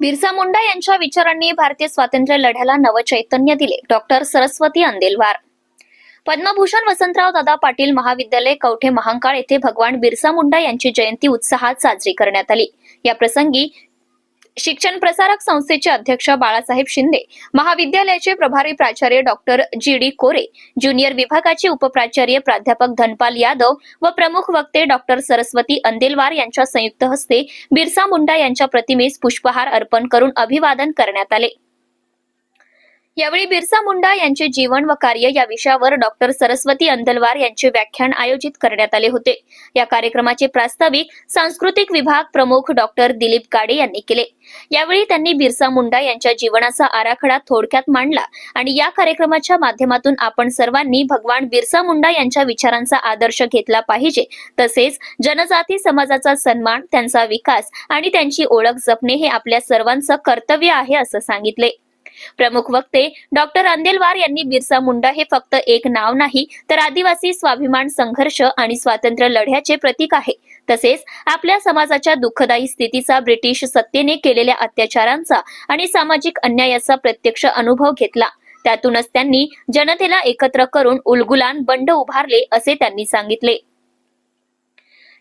बिरसा मुंडा यांच्या विचारांनी भारतीय स्वातंत्र्य लढ्याला नवचैतन्य दिले. डॉक्टर सरस्वती अंदेलवार. पद्मभूषण वसंतराव दादा पाटील महाविद्यालय कवठे महांकाळ येथे भगवान बिरसा मुंडा यांची जयंती उत्साहात साजरी करण्यात आली. या प्रसंगी शिक्षण प्रसारक संस्थेचे अध्यक्ष बाळासाहेब शिंदे महाविद्यालयाचे प्रभारी प्राचार्य doctor G D Kore junior विभागाचे उपप्राचार्य प्राध्यापक धनपाल यादव व प्रमुख वक्ते डॉक्टर सरस्वती अंदेलवार यांच्या संयुक्त हस्ते बिरसा मुंडा यांच्या प्रतिमेस पुष्पहार अर्पण करून अभिवादन करण्यात आले. यावेळी बिरसा मुंडा यांचे जीवन व कार्य या विषयावर डॉक्टर सरस्वती अंदलवार यांचे व्याख्यान आयोजित करण्यात आले होते. या कार्यक्रमाचे प्रास्ताविक सांस्कृतिक विभाग प्रमुख डॉक्टर दिलीप गाडे यांनी केले. यावेळी त्यांनी बिरसा मुंडा यांच्या जीवनाचा आराखडा थोडक्यात मांडला आणि या कार्यक्रमाच्या माध्यमातून आपण सर्वांनी भगवान बिरसा मुंडा यांच्या विचारांचा आदर्श घेतला पाहिजे. तसेच जनजाती समाजाचा सन्मान त्यांचा विकास आणि त्यांची ओळख जपणे हे आपल्या सर्वांचं कर्तव्य आहे असं सांगितले. प्रमुख वक्ते डॉक्टर अंदेलवार यांनी बिरसा मुंडा हे फक्त एक नाव नाही तर आदिवासी स्वाभिमान संघर्ष आणि स्वातंत्र्य लढ्याचे प्रतीक आहे. तसेच आपल्या समाजाच्या दुःखदायी स्थितीचा ब्रिटिश सत्तेने केलेल्या अत्याचारांचा आणि सामाजिक अन्यायाचा प्रत्यक्ष अनुभव घेतला. त्यातूनच त्यांनी जनतेला एकत्र करून उलगुलान बंड उभारले असे त्यांनी सांगितले.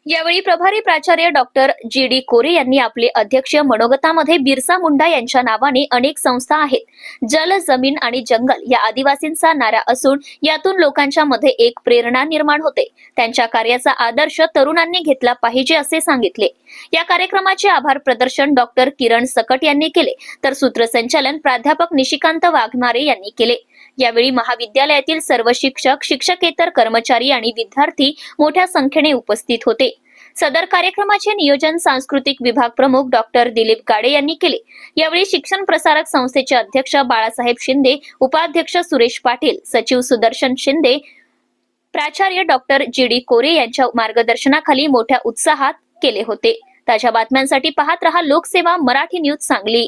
यावेळी प्रभारी प्राचार्य डॉक्टर जी डी कोरे यांनी आपले अध्यक्ष मनोगतामध्ये बिरसा मुंडा यांच्या नावाने अनेक संस्था आहेत. जल जमीन आणि जंगल या आदिवासींचा नारा असून यातून लोकांच्या मध्ये एक प्रेरणा निर्माण होते. त्यांच्या कार्याचा आदर्श तरुणांनी घेतला पाहिजे असे सांगितले. या कार्यक्रमाचे आभार प्रदर्शन डॉक्टर किरण सकट यांनी केले. तर सूत्रसंचालन प्राध्यापक निशिकांत वाघमारे यांनी केले. यावेळी महाविद्यालयातील सर्व शिक्षक शिक्षकेतर कर्मचारी आणि विद्यार्थी मोठ्या संख्येने उपस्थित होते. सदर कार्यक्रमाचे नियोजन सांस्कृतिक विभाग प्रमुख डॉक्टर दिलीप गाडे यांनी केले. यावेळी शिक्षण प्रसारक संस्थेचे अध्यक्ष बाळासाहेब शिंदे उपाध्यक्ष सुरेश पाटील सचिव सुदर्शन शिंदे प्राचार्य डॉक्टर जी डी कोरे यांच्या मार्गदर्शनाखाली मोठ्या उत्साहात केले होते. ताज्या बातम्यांसाठी पाहत रहा Lokseva Marathi news Sangli.